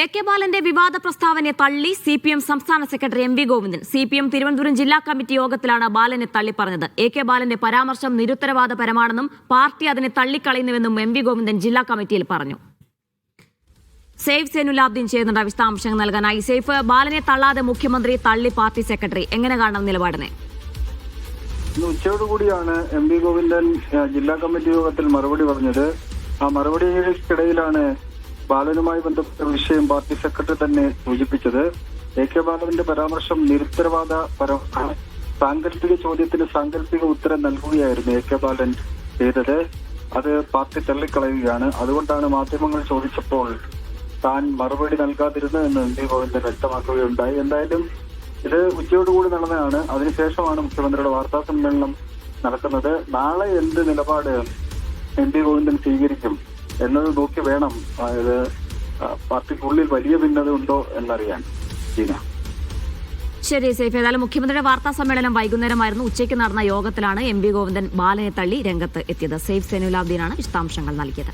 A K ബാലന്റെ വിവാദ പ്രസ്താവനയെ തള്ളി സി പി എം സംസ്ഥാന secretary M V Govindan. C P M Thiruvananthapuram ജില്ലാ കമ്മിറ്റി യോഗത്തിലാണ് ബാലനെ തള്ളിപ്പറഞ്ഞത്. എ കെ ബാലന്റെ പരാമർശം നിരുത്തരവാദപരമാണെന്നും പാർട്ടി അതിനെ തള്ളിക്കളയുന്നുവെന്നും എം വി ഗോവിന്ദൻ ജില്ലാ കമ്മിറ്റിയിൽ പറഞ്ഞു. സേഫ് സെനുലാബ്ദീൻ ചെയ്യുന്നുണ്ട് വിശദാംശങ്ങൾ നൽകാനായി. സേഫ് ബാലനെ തള്ളാതെ മുഖ്യമന്ത്രി തള്ളി പാർട്ടി സെക്രട്ടറി. എങ്ങനെ കാണണം നിലപാടിനെ? ഉച്ചയോടുകൂടിയാണ് എം വി ഗോവിന്ദൻ ജില്ലാ കമ്മിറ്റി യോഗത്തിൽ മറുപടി പറഞ്ഞത്. ആ മറുപടിക്കിടയിലാണ് ബാലനുമായി ബന്ധപ്പെട്ട വിഷയം പാർട്ടി സെക്രട്ടറി തന്നെ സൂചിപ്പിച്ചത് എ കെ ബാലവിന്റെ പരാമർശം നിരുത്തരവാദ പരമാണ് സാങ്കല്പിക ചോദ്യത്തിന് സാങ്കല്പിക ഉത്തരം നൽകുകയായിരുന്നു എ കെ ബാലൻ ചെയ്തത്. അത് പാർട്ടി തള്ളിക്കളയുകയാണ്. അതുകൊണ്ടാണ് മാധ്യമങ്ങൾ ചോദിച്ചപ്പോൾ താൻ മറുപടി നൽകാതിരുന്നു എന്ന് എം പി ഗോവിന്ദൻ വ്യക്തമാക്കുകയുണ്ടായി. എന്തായാലും ഇത് ഉച്ചയോടുകൂടി നടന്നതാണ്. അതിനുശേഷമാണ് മുഖ്യമന്ത്രിയുടെ വാർത്താ സമ്മേളനം നടക്കുന്നത്. നാളെ എന്ത് നിലപാട് എം പി ഗോവിന്ദൻ സ്വീകരിക്കും? എന്നത് നോക്കി വേണം അതായത് പാർട്ടിക്കുള്ളിൽ വലിയ ഭിന്നത ഉണ്ടോ എന്നറിയാൻ ജീന. ശരി സേഫ് ഏതായാലും മുഖ്യമന്ത്രിയുടെ വാർത്താ സമ്മേളനം വൈകുന്നേരമായിരുന്നു. ഉച്ചയ്ക്ക് നടന്ന യോഗത്തിലാണ് എം ഗോവിന്ദൻ ബാലനെ തള്ളി രംഗത്ത് എത്തിയത്. സേഫ് സെനുലാബ്ദീനാണ് വിശദാംശങ്ങൾ നൽകിയത്.